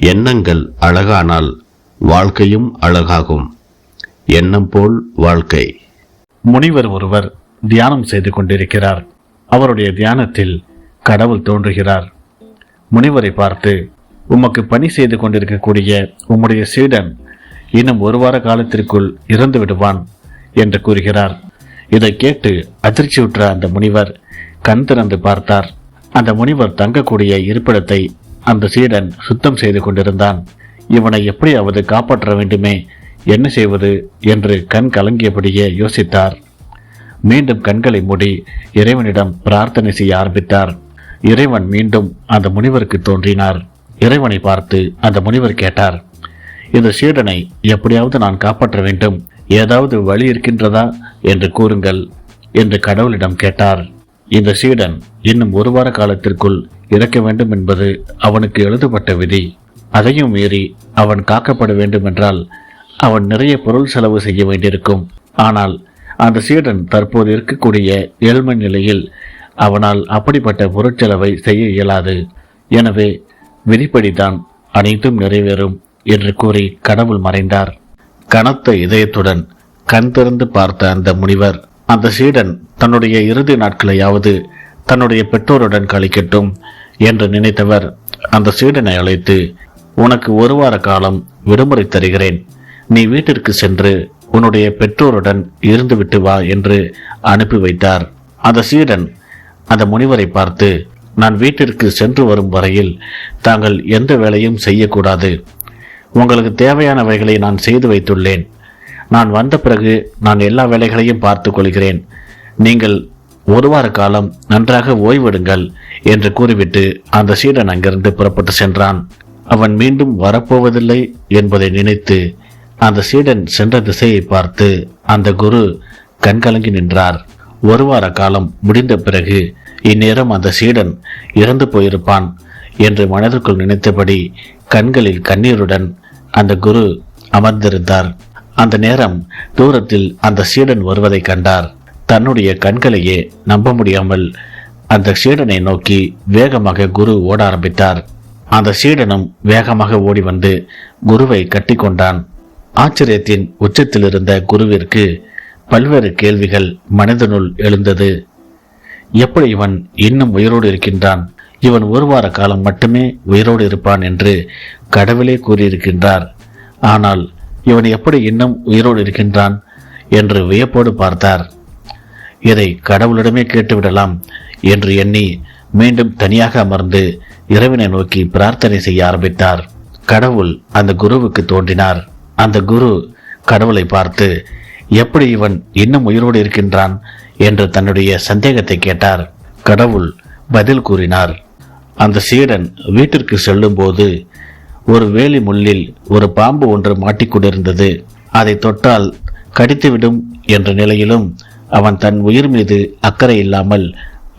எண்ணங்கள் அழகானால் வாழ்க்கையும் அழகாகும். எண்ணம் போல் வாழ்க்கை. முனிவர் ஒருவர் தியானம் செய்து கொண்டிருக்கிறார். அவருடைய தியானத்தில் கடவுள் தோன்றுகிறார். முனிவரை பார்த்து உமக்கு பணி செய்து கொண்டிருக்கக்கூடிய உம்முடைய சீடன் இன்னும் ஒரு வார காலத்திற்குள் இறந்து விடுவான் என்று கூறுகிறார். இதை கேட்டு அதிர்ச்சியுற்ற அந்த முனிவர் கண் திறந்து பார்த்தார். அந்த முனிவர் தங்கக்கூடிய இருப்பிடத்தை அந்த சீடன் சுத்தம் செய்து கொண்டிருந்தான். இவனை எப்படியாவது காப்பாற்ற வேண்டுமே என்ன செய்வது என்று கண் கலங்கியபடியே யோசித்தார். மீண்டும் கண்களை மூடி இறைவனிடம் பிரார்த்தனை செய்ய ஆரம்பித்தார். இறைவன் மீண்டும் அந்த முனிவருக்கு தோன்றினார். இறைவனை பார்த்து அந்த முனிவர் கேட்டார் இந்த சீடனை எப்படியாவது நான் காப்பாற்ற வேண்டும். ஏதாவது வழி இருக்கின்றதா? என்று கூறுங்கள் என்று கடவுளிடம் கேட்டார். இந்த சீடன் இன்னும் ஒரு வார காலத்திற்குள் இறக்க வேண்டும் என்பது அவனுக்கு எழுதப்பட்ட விதி. அதையும் மீறி அவன் காக்கப்பட வேண்டும் என்றால் அவன் நிறைய பொருள் செலவு செய்ய வேண்டியிருக்கும். ஆனால் அந்த சீடன் தற்போது இருக்கக்கூடிய ஏழ்மை நிலையில் அவனால் அப்படிப்பட்ட பொருட்செலவை செய்ய இயலாது. எனவே விதிப்படிதான் அனைத்தும் நிறைவேறும் என்று கூறி கடவுள் மறைந்தார். கனத்த இதயத்துடன் கண் திறந்து பார்த்த அந்த முனிவர் அந்த சீடன் தன்னுடைய இறுதி நாட்களையாவது தன்னுடைய பெற்றோருடன் கழிக்கட்டும் என்று நினைத்தவர். அந்த சீடனை அழைத்து உனக்கு ஒரு வார காலம் விடுமுறை தருகிறேன். நீ வீட்டிற்கு சென்று உன்னுடைய பெற்றோருடன் இருந்துவிட்டு வா என்று அனுப்பி வைத்தார். அந்த சீடன் அந்த முனிவரை பார்த்து நான் வீட்டிற்கு சென்று வரும் வரையில் தாங்கள் எந்த வேலையும் செய்யக்கூடாது. உங்களுக்கு தேவையானவைகளை நான் செய்து வைத்துள்ளேன். நான் வந்த பிறகு நான் எல்லா வேலைகளையும் பார்த்து கொள்கிறேன். நீங்கள் ஒரு வார காலம் நன்றாக ஓய்வெடுங்கள் என்று கூறிவிட்டு அந்த சீடன் அங்கிருந்து புறப்பட்டு சென்றான். அவன் மீண்டும் வரப்போவதில்லை என்பதை நினைத்து அந்த சீடன் சென்ற திசையை பார்த்து அந்த குரு கண்கலங்கி நின்றார். ஒரு வார காலம் முடிந்த பிறகு இந்நேரம் அந்த சீடன் இறந்து போயிருப்பான் என்று மனதிற்குள் நினைத்தபடி கண்களில் கண்ணீருடன் அந்த குரு அமர்ந்திருந்தார். அந்த நேரம் தூரத்தில் அந்த சீடன் வருவதை கண்டார். தன்னுடைய கண்களையே நம்ப முடியாமல் அந்த சீடனை நோக்கி வேகமாக குரு ஓட ஆரம்பித்தார். அந்த சீடனும் வேகமாக ஓடி வந்து குருவை கட்டிக்கொண்டான் ஆச்சரியத்தின் உச்சத்தில் இருந்த குருவிற்கு பல்வேறு கேள்விகள் மனிதனுள் எழுந்தது. எப்படி இவன் இன்னும் உயிரோடு இருக்கின்றான்? இவன் ஒரு வார காலம் மட்டுமே உயிரோடு இருப்பான் என்று கடவுளே கூறியிருக்கின்றார். ஆனால் இவன் எப்படி இன்னும் உயிரோடு இருக்கின்றான் என்று வியப்போடு பார்த்தார். இதை கடவுளிடமே கேட்டுவிடலாம் என்று எண்ணி மீண்டும் தனியாக அமர்ந்து இறைவனை நோக்கி பிரார்த்தனை செய்ய ஆரம்பித்தார். கடவுள் அந்த குருவுக்கு தோன்றினார். அந்த குரு கடவுளை பார்த்து எப்படி இவன் இன்னும் உயிரோடு இருக்கின்றான்? என்று தன்னுடைய சந்தேகத்தை கேட்டார். கடவுள் பதில் கூறினார் அந்த சீடன் வீட்டிற்கு செல்லும்போது ஒரு வேலி முள்ளில் ஒரு பாம்பு ஒன்று மாட்டிக்கொண்டிருந்தது அதை தொட்டால் கடித்துவிடும் என்ற நிலையிலும் அவன் தன் உயிர் மீது அக்கறை இல்லாமல்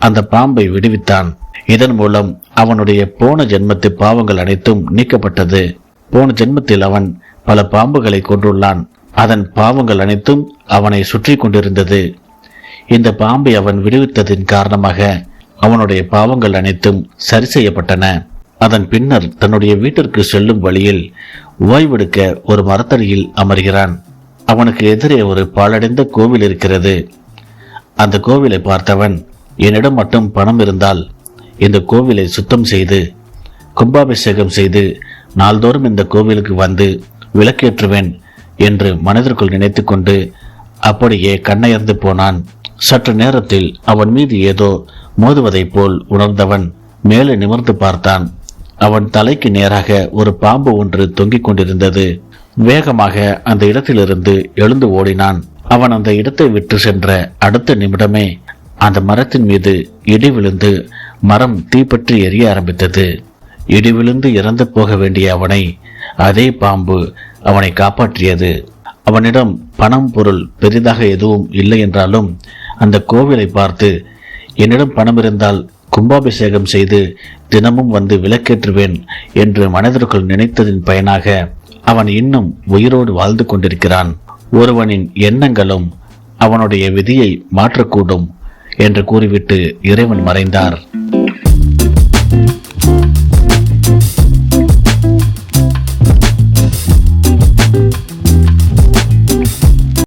அந்த பாம்பை விடுவித்தான். இதன் மூலம் அவனுடைய போன ஜென்மத்து பாவங்கள் அனைத்தும் நீக்கப்பட்டது. போன ஜென்மத்தில் அவன் பல பாம்புகளை கொண்டுள்ளான் அதன் பாவங்கள் அனைத்தும் அவனை சுற்றி கொண்டிருந்தது. இந்த பாம்பை அவன் விடுவித்ததின் காரணமாக அவனுடைய பாவங்கள் அனைத்தும் சரி செய்யப்பட்டன. அதன் பின்னர் தன்னுடைய வீட்டிற்கு செல்லும் வழியில் ஓய்வெடுக்க ஒரு மரத்தடியில் அமர்கிறான். அவனுக்கு எதிரே ஒரு பாழடைந்த கோவில் இருக்கிறது. அந்த கோவிலை பார்த்தவன் என்னிடம் மட்டும் பணம் இருந்தால் இந்த கோவிலை சுத்தம் செய்து கும்பாபிஷேகம் செய்து நாள்தோறும் இந்த கோவிலுக்கு வந்து விளக்கேற்றுவேன் என்று மனதிற்குள் நினைத்துக்கொண்டு அப்படியே கண்ணயர்ந்து போனான். சற்று நேரத்தில் அவன் மீது ஏதோ மோதுவதைப் போல் உணர்ந்தவன் மேலே நிமிர்ந்து பார்த்தான். அவன் தலைக்கு நேராக ஒரு பாம்பு ஒன்று தொங்கிக் கொண்டிருந்தது. வேகமாக அந்த இடத்திலிருந்து எழுந்து ஓடினான். அவன் அந்த இடத்தை விட்டு சென்ற அடுத்த நிமிடமே அந்த மரத்தின் மீது இடி விழுந்து மரம் தீப்பற்றி எரிய ஆரம்பித்தது. இடி விழுந்து இறந்து போக வேண்டிய அவனை அதே பாம்பு அவனை காப்பாற்றியது. அவனிடம் பணம் பொருள் பெரிதாக எதுவும் இல்லை என்றாலும் அந்த கோவிலை பார்த்து என்னிடம் பணம் இருந்தால் கும்பாபிஷேகம் செய்து தினமும் வந்து விளக்கேற்றுவேன் என்று மனதிற்குள் நினைத்ததின் பயனாக அவன் இன்னும் உயிரோடு வாழ்ந்து கொண்டிருக்கிறான். ஒருவனின் எண்ணங்களும் அவனுடைய விதியை மாற்றக்கூடும் என்று கூறிவிட்டு இறைவன் மறைந்தார்.